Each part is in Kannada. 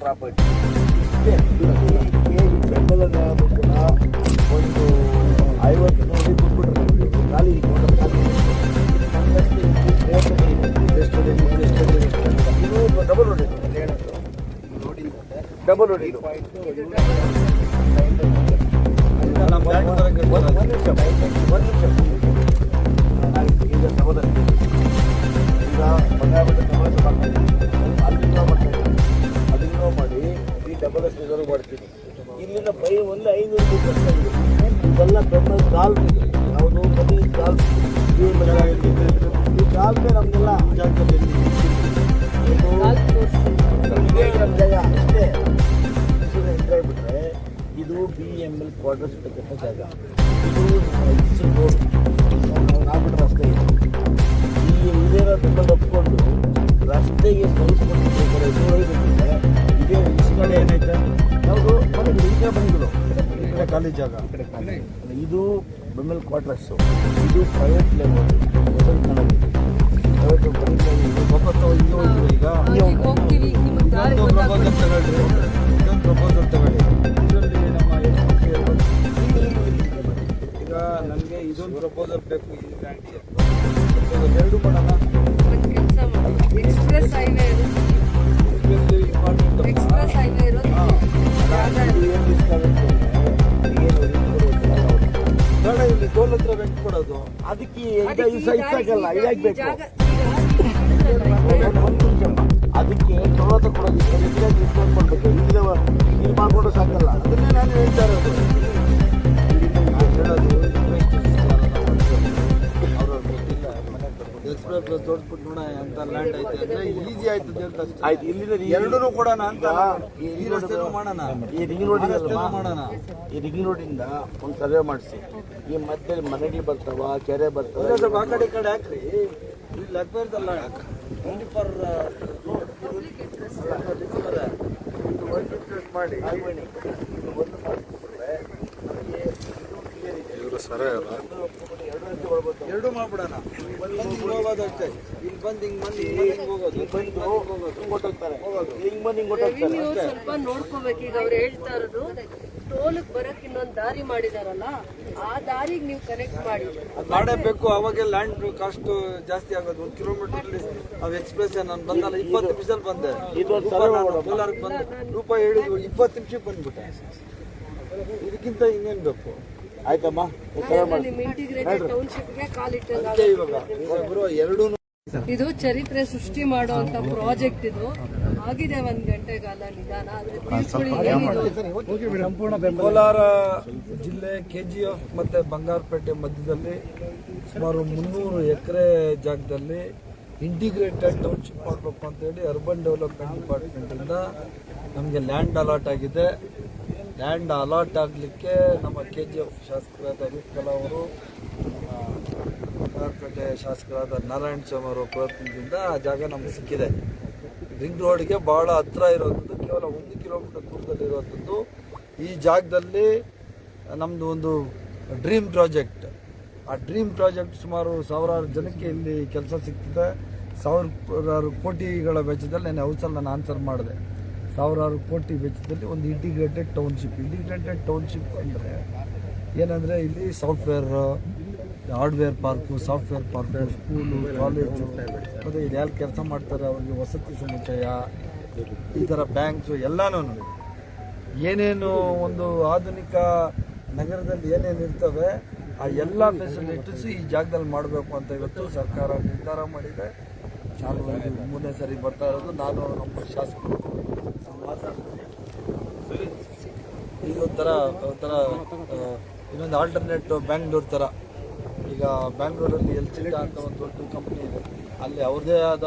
ಪ್ರಾಪರ್ಟಿ ಬೆಂಬಲದ ಒಂದು ಐವತ್ತು ನೋಡಿ ಬಿಟ್ಬಿಟ್ರೆ ಖಾಲಿ ಇದೆ, ಡಬಲ್ ರೋಡ್ ಡಬಲ್ ರೋಡ್ ಇದು ಒಂದು ನಿಮಿಷ ಒಂದು ನಿಮಿಷ ಸಹೋದರ ಈಗ ಬಂಗಾರ ಸಮಾಜ ಅಲ್ಲಿಂದ ಮಾಡಿ ಈ ಡಬಲ್ ಎಸ್ ರಿಸರ್ವ್ ಮಾಡ್ತೀನಿ ಇಲ್ಲಿಂದ ಬೈ ಒಂದು ಐನೂರು ಬೆಂಬಲ ಗಾಲ್ಫ್ ಇದೆ ಯಾವುದು ಬರೀ ಗಾಲ್ಫ್ ಈ ಗಾಲ್ಫೇ ನಮಗೆಲ್ಲ ಜಾಗದಲ್ಲಿ ಅಷ್ಟೇ ಇದನ್ನ ಎಂಟ್ರಿ ಬಿಟ್ರೆ ಇದು ಬಿ ಎಂ ಎಲ್ ಕ್ವಾರ್ಟರ್ಸ್ ಇರ್ತಕ್ಕಂಥ ಜಾಗ. ಇದು ರೋಡ್ ನಾಲ್ಕು ರಸ್ತೆ ಇದೆ ಈ ಇದೇನೋ ತುಂಬ ಒಪ್ಕೊಂಡು ರಸ್ತೆಗೆ ಹೋಗ್ತಾರೆ ಇದೇ ಈ ಕಡೆ ಏನೈತೆ ಯಾವುದು? ಮನೆಗಳು ಈ ಕಡೆ ಮನೆಗಳು ಈ ಕಡೆ ಖಾಲಿ ಜಾಗ. ಇದು ಬೆಂಬಲ್ ಕ್ವಾರ್ಟರ್ಸು. ಇದು ಪ್ರೈವೇಟ್ ಲೆವೆಲ್ ಪ್ರೈವೇಟ್ ಒಬ್ಬತ್ತು ಇದು ಹೋಯ್ತು ಈಗ. ಈಗ ಇನ್ನೊಂದು ಪ್ರಪೋಸಲ್ ತಗೊಳ್ಳಿ. ಇನ್ನೊಂದು ಪ್ರಪೋಸಲ್ ತಗೊಳ್ಳಿ. ಇದರಲ್ಲಿ ನಮ್ಮ. ಈಗ ನನಗೆ ಇದೊಂದು ಪ್ರಪೋಸಲ್ ಬೇಕು ಈ ಲ್ಯಾಂಡ್ಗೆ ಪ್ರಪೋಸಲ್ ಎರಡು ಮಾಡೋಣ ಎಕ್ಸ್ಪ್ರೆಸ್ ಹೈವೇ ಇರೋದು ಎಕ್ಸ್ಪ್ರೆಸ್ ಹೈವೇ ಇರೋದು ಇಲ್ಲಿ ಟೋಲ್ ಹತ್ರ ವೆಂಟ್ ಕೊಡೋದು. ಅದಕ್ಕೆ ಈ ಆಗಲ್ಲ ಈಗ ಅದಕ್ಕೆ ಟೊಲೋತ ಕೊಡೋದು ಡಿಸ್ಕೌಂಟ್ ಮಾಡಬೇಕು ಇಲ್ಲಿ ಇಲ್ಲಿ ಮಾಡ್ಕೊಂಡು ಸಾಕಲ್ಲ. ಅದನ್ನೇ ನಾನು ಹೇಳ್ತಾ ಇರೋದು. ನಾನು ಹೇಳೋದು ತೋರಿಸ್ಬಿಟ್ಟು ನೋಡ ಅಂತ ಲ್ಯಾಂಡ್ ಐತೆ ಅಂದ್ರೆ ಈಸಿ ಆಯ್ತದೆ ಅಂತ ಅಷ್ಟೇ. ಆಯ್ತು ಇಲ್ಲಿ ಎರಡೂ ಕೊಡೋಣ ಅಂತ ಈ ರಸ್ತೆನೂ ಮಾಡೋಣ. ಈ ರಿಂಗ್ ರೋಡ್ ಮಾಡೋಣ. ಈ ರಿಂಗ್ ರೋಡಿಂದ ಒಂದು ಸರ್ವೆ ಮಾಡಿಸಿ. ಈ ಮಧ್ಯೆ ಮರಡಿ ಬರ್ತಾವ ಕೆರೆ ಬರ್ತಾವ ಸ್ವಲ್ಪ ಆ ಕಡೆ ಈ ಕಡೆ ಹಾಕ್ರಿ. ಇಲ್ಲಿ ಲಗ್ಬೇರ್ದಲ್ಲ ಓನ್ಲಿ ಫಾರ್ ಮಾಡಿ. ಒಂದು ಇವರು ಸರಿ ಅಲ್ಲ ಎರಡು ರಸ್ತೆ ಬರ್ಬೋದು ಎರಡು ಮಾಡ್ಬಿಡೋಣ. ಬಂದು ಹಿಂಗ್ ಹೋಗೋದು ಅಷ್ಟೇ. ಇಲ್ಲಿ ಬಂದು ಹಿಂಗ್ ಬಂದು ಹಿಂಗ್ ಬಂದು ಹೋಗೋದು. ಹಿಂಗ್ ಬಂದು ಹಿಂಗ್ ಹೊಟ್ಟೋಗ್ತಾರೆ ಹಿಂಗ್ ಬಂದು ಹಿಂಗ್ ಹೊಟ್ಟೋಗ್ತಾರೆ ರೆವಿನ್ಯೂ ಸ್ವಲ್ಪ ನೋಡ್ಕೋಬೇಕು. ಈಗ ಅವ್ರು ಹೇಳ್ತಾ ಇರೋದು ಟೋಲ್ಗೆ ಬರಕ್ ಇನ್ನೊಂದು ದಾರಿ ಮಾಡಿದಾರಲ್ಲ ಆ ದಾರಿಗೆ ನೀವು ಕನೆಕ್ಟ್ ಮಾಡಿ. ಅದು ಮಾಡಬೇಕು. ಅವಾಗ ಲ್ಯಾಂಡ್ ಕಾಸ್ಟ್ ಜಾಸ್ತಿ ಆಗೋದು. ಒಂದು ಕಿಲೋಮೀಟರ್ ಅವು ಎಕ್ಸ್ಪ್ರೆಸ್ ನಾನು ಬಂದಲ್ಲ ಇಪ್ಪತ್ತು ನಿಮಿಷದಲ್ಲಿ ಬಂದೆ. ರೂಪಾಯಿ ಹೇಳಿದ್ರು ನಾನು ಮಾಡೋಣ. ಕೋಲಾರಕ್ಕೆ ಬಂದೆ. ರೂಪಾಯಿ ಹೇಳಿದ್ವು ಇಪ್ಪತ್ತು ನಿಮಿಷಕ್ಕೆ ಬಂದ್ಬಿಟ್ಟೆ. ಇದಕ್ಕಿಂತ ಇನ್ನೇನು ಬೇಕು? ಆಯ್ತಮ್ಮ? ಎರಡೂ ಇದು ಚರಿತ್ರೆ ಸೃಷ್ಟಿ ಮಾಡುವಂತ ಪ್ರಾಜೆಕ್ಟ್ ಇದು. ಆಗಿದೆ ಒಂದ್ ಗಂಟೆಗಾಲ ನಿಧಾನ ಆದ್ರೆ ಕೋಲಾರ ಜಿಲ್ಲೆ ಕೆ ಜಿ ಎಫ್ ಮತ್ತು ಬಂಗಾರಪೇಟೆ ಮಧ್ಯದಲ್ಲಿ ಸುಮಾರು ಮುನ್ನೂರು ಎಕರೆ ಜಾಗದಲ್ಲಿ ಇಂಟಿಗ್ರೇಟೆಡ್ ಟೌನ್ಶಿಪ್ ಮಾಡಬೇಕು ಅಂತೇಳಿ ಅರ್ಬನ್ ಡೆವಲಪ್ಮೆಂಟ್ ಡಿಪಾರ್ಟ್ಮೆಂಟಿಂದ ನಮಗೆ ಲ್ಯಾಂಡ್ ಅಲಾಟ್ ಆಗಿದೆ. ಲ್ಯಾಂಡ್ ಅಲಾಟ್ ಆಗಲಿಕ್ಕೆ ನಮ್ಮ ಕೆ ಜಿ ಎಫ್ ಶಾಸಕರಾದ ಅಮಿತ್ ಕಲಾ ಅವರು ಬಂಗಾರಪೇಟೆ ಶಾಸಕರಾದ ನಾರಾಯಣ ಸ್ವಾಮಿ ಅವರ ಪ್ರಯತ್ನದಿಂದ ಆ ಜಾಗ ನಮಗೆ ಸಿಕ್ಕಿದೆ. ರಿಂಗ್ ರೋಡ್ಗೆ ಭಾಳ ಹತ್ತಿರ ಇರೋದು ಕೇವಲ ಒಂದು ಕಿಲೋಮೀಟರ್ ದೂರದಲ್ಲಿರುವಂಥದ್ದು ಈ ಜಾಗದಲ್ಲಿ ನಮ್ಮದು ಒಂದು ಡ್ರೀಮ್ ಪ್ರಾಜೆಕ್ಟ್ ಆ ಡ್ರೀಮ್ ಪ್ರಾಜೆಕ್ಟ್ ಸುಮಾರು ಸಾವಿರಾರು ಜನಕ್ಕೆ ಇಲ್ಲಿ ಕೆಲಸ ಸಿಗ್ತದೆ. ಸಾವಿರಾರು ಕೋಟಿಗಳ ವೆಚ್ಚದಲ್ಲಿ ನಾನು ಹೌಸಲ್ಲಿ ನಾನು ಆನ್ಸರ್ ಮಾಡಿದೆ. ಸಾವಿರಾರು ಕೋಟಿ ವೆಚ್ಚದಲ್ಲಿ ಒಂದು ಇಂಟಿಗ್ರೇಟೆಡ್ ಟೌನ್ಶಿಪ್ ಇಂಟಿಗ್ರೇಟೆಡ್ ಟೌನ್ಶಿಪ್ ಅಂದರೆ ಏನಂದರೆ ಇಲ್ಲಿ software hardware park software park school college ಮತ್ತು ಇಲ್ಲಿ ಯಾರು ಕೆಲಸ ಮಾಡ್ತಾರೆ ಅವ್ರಿಗೆ ವಸತಿ ಸಮುಚ್ಚಯ ಈ ಥರ ಬ್ಯಾಂಕ್ಸು ಎಲ್ಲನೂ ಏನೇನು ಒಂದು ಆಧುನಿಕ ನಗರದಲ್ಲಿ ಏನೇನು ಇರ್ತವೆ, ಆ ಎಲ್ಲ ಫೆಸಿಲಿಟೀಸ್ ಈ ಜಾಗದಲ್ಲಿ ಮಾಡಬೇಕು ಅಂತ ಇವತ್ತು ಸರ್ಕಾರ ನಿರ್ಧಾರ ಮಾಡಿದೆ. ನಾನು ಮೂರನೇ ಸರಿ ಬರ್ತಾ ಇರೋದು. ನಾನು ನಮ್ಮ ಶಾಸಕರು ಈಗ ಒಂಥರ ಒಂಥರ ಇನ್ನೊಂದು ಆಲ್ಟರ್ನೇಟ್ ಬ್ಯಾಂಗ್ಳೂರ್ ಥರ ಈಗ ಬ್ಯಾಂಗ್ಳೂರಲ್ಲಿ ಎಲ್ ಸಿ ಅಂತ ಒಂದು ದೊಡ್ಡ ಕಂಪ್ನಿ ಇದೆ. ಅಲ್ಲಿ ಅವ್ರದೇ ಆದ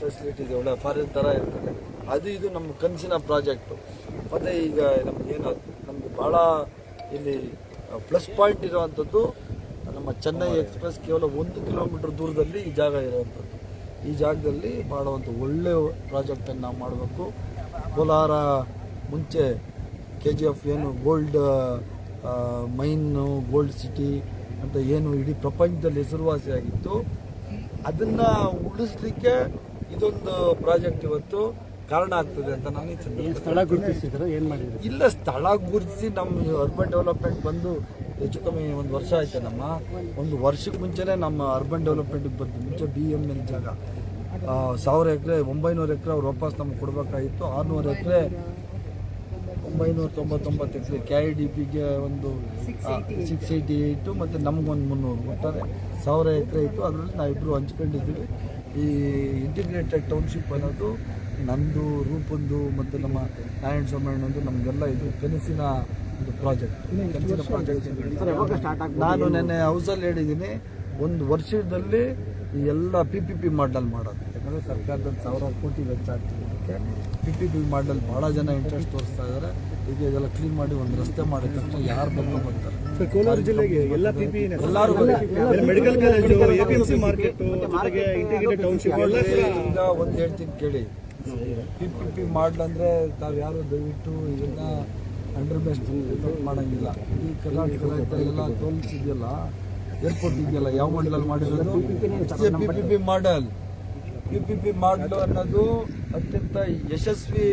ಫೆಸಿಲಿಟಿ ಇದೆ. ಒಳ್ಳೆ ಫಾರಿನ್ ಥರ ಇರ್ತದೆ. ಅದು ಇದು ನಮ್ಮ ಕನಸಿನ ಪ್ರಾಜೆಕ್ಟು ಮತ್ತು ಈಗ ನಮ್ಗೆ ಏನು, ನಮ್ಗೆ ಭಾಳ ಇಲ್ಲಿ ಪ್ಲಸ್ ಪಾಯಿಂಟ್ ಇರುವಂಥದ್ದು ನಮ್ಮ ಚೆನ್ನೈ ಎಕ್ಸ್ಪ್ರೆಸ್ ಕೇವಲ ಒಂದು ಕಿಲೋಮೀಟರ್ ದೂರದಲ್ಲಿ ಈ ಜಾಗ ಇರುವಂಥದ್ದು. ಈ ಜಾಗದಲ್ಲಿ ಮಾಡುವಂಥ ಒಳ್ಳೆಯ ಪ್ರಾಜೆಕ್ಟನ್ನು ನಾವು ಮಾಡಬೇಕು. ಕೋಲಾರ ಮುಂಚೆ ಕೆ ಜಿ ಎಫ್ ಏನು ಗೋಲ್ಡ್ ಮೈನು ಗೋಲ್ಡ್ ಸಿಟಿ ಅಂತ ಏನು ಇಡೀ ಪ್ರಪಂಚದಲ್ಲಿ ಹೆಸರುವಾಸಿಯಾಗಿತ್ತು ಅದನ್ನು ಉಳಿಸ್ಲಿಕ್ಕೆ ಇದೊಂದು ಪ್ರಾಜೆಕ್ಟ್ ಇವತ್ತು ಕಾರಣ ಆಗ್ತದೆ ಅಂತ ನಾನು ಸ್ಥಳ ಗುರುತಿಸಿದ್ರು? ಏನು ಮಾಡಿದ್ರು? ಇಲ್ಲ ಸ್ಥಳ ಗುರುತಿಸಿ ನಮ್ಮ ಅರ್ಬನ್ ಡೆವಲಪ್ಮೆಂಟ್ ಬಂದು ಹೆಚ್ಚು ಕಮ್ಮಿ ಒಂದು ವರ್ಷ ಆಯ್ತು ನಮ್ಮ ಒಂದು ವರ್ಷಕ್ಕೆ ಮುಂಚೆನೇ ನಮ್ಮ ಅರ್ಬನ್ ಡೆವಲಪ್ಮೆಂಟ್ಗೆ ಬಂದು ಮುಂಚೆ ಬಿ ಎಂ ಎಲ್ ಜಾಗ. ಸಾವಿರ ಎಕರೆ ಒಂಬೈನೂರು ಎಕರೆ ಅವ್ರು ವಾಪಸ್ ನಮ್ಗೆ ಕೊಡಬೇಕಾಗಿತ್ತು. ಆರುನೂರು ಎಕರೆ ಒಂಬೈನೂರ ತೊಂಬತ್ತೊಂಬತ್ತು ಎಕರೆ ಕೆ ಐ ಡಿ ಪಿಗೆ ಒಂದು ಸಿಕ್ಸ್ ಏಯ್ಟಿ ಏಯ್ಟು ಮತ್ತು ನಮಗೊಂದು ಮುನ್ನೂರು ಒಟ್ಟಾರೆ ಸಾವಿರ ಎಕರೆ ಇತ್ತು. ಅದರಲ್ಲಿ ನಾವಿಬ್ಬರು ಹಂಚ್ಕೊಂಡಿದ್ದೀವಿ. ಈ ಇಂಟಿಗ್ರೇಟೆಡ್ ಟೌನ್ಶಿಪ್ ಅನ್ನೋದು ನಂದು ರೂಪಂದು ಮತ್ತು ನಮ್ಮ ನಾರಾಯಣ ಸೋಮಣ್ಣಂದು ನಮಗೆಲ್ಲ ಇದು ಕನಸಿನ ಒಂದು ಪ್ರಾಜೆಕ್ಟ್ ಕನಸಿನ ಪ್ರಾಜೆಕ್ಟ್ ನಾನು ನೆನ್ನೆ ಹೌಸಲ್ಲಿ ಹೇಳಿದ್ದೀನಿ. ಒಂದು ವರ್ಷದಲ್ಲಿ ಎಲ್ಲ ಪಿ ಪಿ ಪಿ ಮಾಡಲ್ ಮಾಡೋದು ಯಾಕಂದರೆ ಸರ್ಕಾರದಲ್ಲಿ ಸಾವಿರಾರು ಕೋಟಿ ವೆಚ್ಚ ಆಗ್ತಿದೆ ಅದಕ್ಕೆ ಪಿ ಪಿ ಪಿ ಮಾಡಲ್ ಭಾಳ ಜನ ಇಂಟ್ರೆಸ್ಟ್ ತೋರಿಸ್ತಾ ಇದ್ದಾರೆ ಈಗ ಇದೆಲ್ಲ ಕ್ಲೀನ್ ಮಾಡಿ ಒಂದು ರಸ್ತೆ ಮಾಡಿದ ತಕ್ಷಣ ಯಾರು ಬಂದು ಬರ್ತಾರೆ ಕೋಲಾರ ಜಿಲ್ಲೆಗೆ ಎಲ್ಲ ಪಿಪಿ ಎಲ್ಲರೂ ಮೆಡಿಕಲ್ ಕಾಲೇಜು ಎಪಿಎಂಸಿ ಮಾರ್ಕೆಟ್ ಜೊತೆಗೆ ಇಂಟಿಗ್ರೇಟೆಡ್ ಟೌನ್ಶಿಪ್ ಎಲ್ಲ ಈಗ ಒಂದು ಹೇಳ್ತೀನಿ ಕೇಳಿ ಪಿ ಪಿ ಪಿ ಮಾಡಲಂದ್ರೆ ತಾವು ಯಾರು ದಯವಿಟ್ಟು ಇದನ್ನ ಅಂಡರ್ ಬೆಸ್ಟ್ ಮಾಡಂಗಿಲ್ಲ ಈ ಕರ್ನಾಟಕ ರಾಜ್ಯದಲ್ಲೆಲ್ಲ ಟೋಲ್ಸ್ ಇದೆಯಲ್ಲ ಏರ್ಪೋರ್ಟ್ ಇದೆಯಲ್ಲ ಯಾವ ಮಂಡಲಲ್ಲಿ ಮಾಡಿದ್ರು P P P model P P P ಮಾಡಲು ಅನ್ನೋದು ಅತ್ಯಂತ ಯಶಸ್ವಿ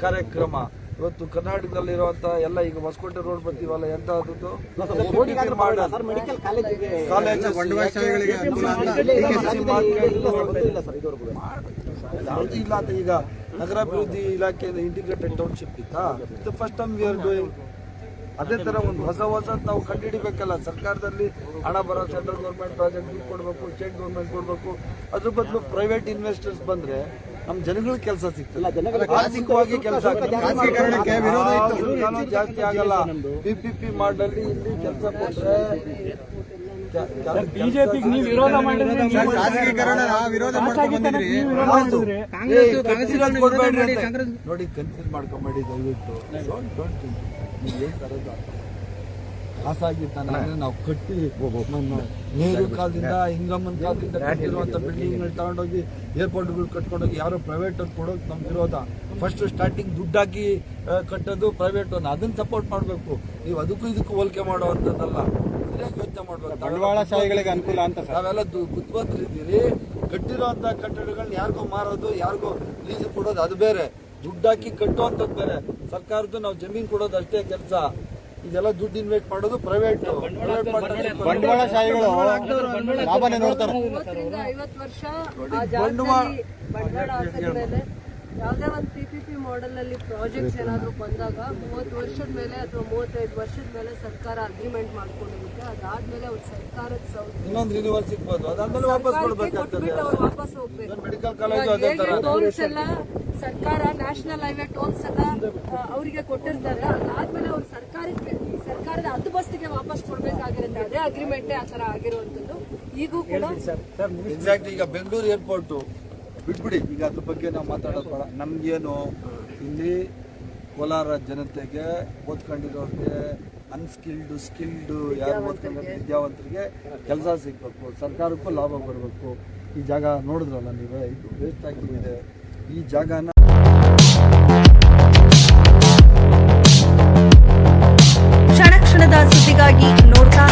ಕಾರ್ಯಕ್ರಮ ಇವತ್ತು ಕರ್ನಾಟಕದಲ್ಲಿರುವಂತ ಎಲ್ಲ ಈಗ ಹೊಸಕೋಟೆ ರೋಡ್ ಬರ್ತೀವಲ್ಲ ಎಂತ ಯಾವುದು ಇಲ್ಲ ಅಂತ ಈಗ ನಗರಾಭಿವೃದ್ಧಿ ಇಲಾಖೆಯಿಂದ ಇಂಟಿಗ್ರೇಟೆಡ್ ಟೌನ್ಶಿಪ್ ಇತ್ತಾ first time we are doing ಅದೇ ತರ ಒಂದು ಹೊಸ ಹೊಸ ನಾವು ಕಂಡುಹಿಡಿಬೇಕಲ್ಲ. ಸರ್ಕಾರದಲ್ಲಿ ಹಣ ಬರೋ ಸೆಂಟ್ರಲ್ ಗೌರ್ಮೆಂಟ್ ಪ್ರಾಜೆಕ್ಟ್ ಕೊಡಬೇಕು ಸ್ಟೇಟ್ ಗೌರ್ಮೆಂಟ್ ಕೊಡಬೇಕು. ಅದ್ರ ಬದಲು ಪ್ರೈವೇಟ್ ಇನ್ವೆಸ್ಟರ್ಸ್ ಬಂದ್ರೆ ನಮ್ಮ ಜನಗಳಿಗೆ ಕೆಲಸ ಸಿಗ್ತದೆ. ಆರ್ಥಿಕವಾಗಿ ಕೆಲಸ. ಜಾಸ್ತಿ ಆಗಲ್ಲ. ಪಿ ಪಿ ಪಿ ಮಾಡಲ್ಲಿ ಇಲ್ಲಿ ಕೆಲಸ ಕೊಟ್ರೆ ಬಿಜೆಪಿ ನೀವು ವಿರೋಧ ಮಾಡಿದ್ರೆ. ನೋಡಿ ಕನ್ಫ್ಯೂಸ್ ಮಾಡ್ಕೊಂಬೇಡಿ ದಯವಿಟ್ಟು. ಖಾಸಾಗಿ. ನೀವ್ ಕಟ್ಟಿ ನೀರು ಕಾಲದಿಂದ ಹಿಂಗಮ್ಮನ ಕಾಲದಿಂದ ಕಟ್ಟಿರುವಂತ ಬಿಲ್ಡಿಂಗ್ಗಳು ತಗೊಂಡೋಗಿ ಏರ್ಪೋರ್ಟ್ಗಳು ಕಟ್ಕೊಂಡೋಗಿ ಯಾರೋ ಪ್ರೈವೇಟ್ ಅವ್ರು ಕೊಡೋದು ನಮ್ಗೆ ವಿರೋಧ. ಫಸ್ಟ್ ಸ್ಟಾರ್ಟಿಂಗ್ ದುಡ್ಡಾಕಿ ಹಾಕಿ ಕಟ್ಟೋದು ಪ್ರೈವೇಟ್ ಅದನ್ನು ಸಪೋರ್ಟ್ ಮಾಡಬೇಕು. ನೀವು ಅದಕ್ಕೂ ಇದಕ್ಕೂ ಹೋಲಿಕೆ ಮಾಡುವಂಥದ್ದಲ್ಲ ಸರಿಯಾಗಿ ಯೋಚನೆ ಮಾಡ್ಬೇಕು ಬಂಡವಾಳಶಾಹಿಗಳಿಗೆ ಅನುಕೂಲ ಅಂತ ನಾವೆಲ್ಲ ಬುದ್ಧಿವಂತರಿದ್ದೀರಿ ಕಟ್ಟಿರೋಂಥ ಕಟ್ಟಡಗಳನ್ನ ಯಾರಿಗೋ ಮಾರೋದು ಯಾರಿಗೋ ಲೀಸ್ ಕೊಡೋದು ಅದು ಬೇರೆ. ದುಡ್ಡಾಕಿ ಕಟ್ಟುವಂಥದ್ದು ಬೇರೆ. ಸರ್ಕಾರದ್ದು ನಾವು ಜಮೀನು ಕೊಡೋದು ಅಷ್ಟೇ ಕೆಲಸ. ಇದೆಲ್ಲ ದುಡ್ಡು ಇನ್ವೆಸ್ಟ್ ಮಾಡೋದು ಪ್ರೈವೇಟ್ ಬಂಡವಾಳಶಾಹಿಗಳು ಬಂಡವಾಳ ಯಾವುದೇ ಒಂದು ಪಿ ಪಿ ಪಿ ಮಾಡೆಲ್ ಅಲ್ಲಿ ಪ್ರಾಜೆಕ್ಟ್ಸ್ ಏನಾದರೂ ಬಂದಾಗ ಮೂವತ್ತು ವರ್ಷದ ಮೇಲೆ ಅಥವಾ ಮೂವತ್ತೈದು ವರ್ಷದ ಮೇಲೆ ಸರ್ಕಾರ ಅಗ್ರಿಮೆಂಟ್ ಮಾಡ್ಕೊಂಡಿರುತ್ತೆ. ಅದಾದ್ಮೇಲೆ ಅವ್ರ ಸರ್ಕಾರದ ಇನ್ನೊಂದು ರಿನಿವಲ್ ಸಿಗ್ಬೋದು. ಅದಾದ್ಮೇಲೆ ವಾಪಸ್ ಕೊಡ್ಬೇಕಾಗ್ತದೆ. ಅವ್ರು ವಾಪಸ್ ಹೋಗ್ಬೇಕು. ಟೋಲ್ಸ್ ಎಲ್ಲ ಸರ್ಕಾರ ನ್ಯಾಷನಲ್ ಹೈವೇ ಟೋಲ್ಸ್ ಎಲ್ಲ ಅವರಿಗೆ ಕೊಟ್ಟಿರ್ತಾರೆ. ಅದಾದ್ಮೇಲೆ ಅವ್ರು ಸರ್ಕಾರಕ್ಕೆ ಸರ್ಕಾರದ ಹತ್ತು ಬಸ್ಗೆ ವಾಪಸ್ ಕೊಡ್ಬೇಕಾಗಿರುತ್ತೆ. ಅದೇ ಅಗ್ರಿಮೆಂಟೇ ಆ ತರ ಆಗಿರುವಂತದ್ದು ಈಗೂ ಕೂಡ ಎಕ್ಸಾಕ್ಟ್ ಈಗ ಬೆಂಗಳೂರು ಏರ್ಪೋರ್ಟು ಬಿಟ್ಬಿಡಿ. ಈಗ ಅದ್ರ ಬಗ್ಗೆ ನಾವು ಮಾತಾಡೋದು ಬೇಡ. ನಮಗೇನು ಇಲ್ಲಿ ಕೋಲಾರ ಜನತೆಗೆ ಓದ್ಕೊಂಡಿರೋರಿಗೆ ಅನ್ಸ್ಕಿಲ್ಡು ಸ್ಕಿಲ್ಡು ಯಾರು ಓದ್ಕೊಂಡಿರೋ ವಿದ್ಯಾವಂತರಿಗೆ. ಕೆಲಸ ಸಿಗಬೇಕು. ಸರ್ಕಾರಕ್ಕೂ ಲಾಭ ಬರಬೇಕು. ಈ ಜಾಗ ನೋಡಿದ್ರಲ್ಲ ನೀವು? ಇದು ವೇಸ್ಟ್ ಆಗಿದೆ. ಈ ಜಾಗನ ಕ್ಷಣ ಕ್ಷಣದ ಸುದ್ದಿಗಾಗಿ ನೋಡ್ತಾ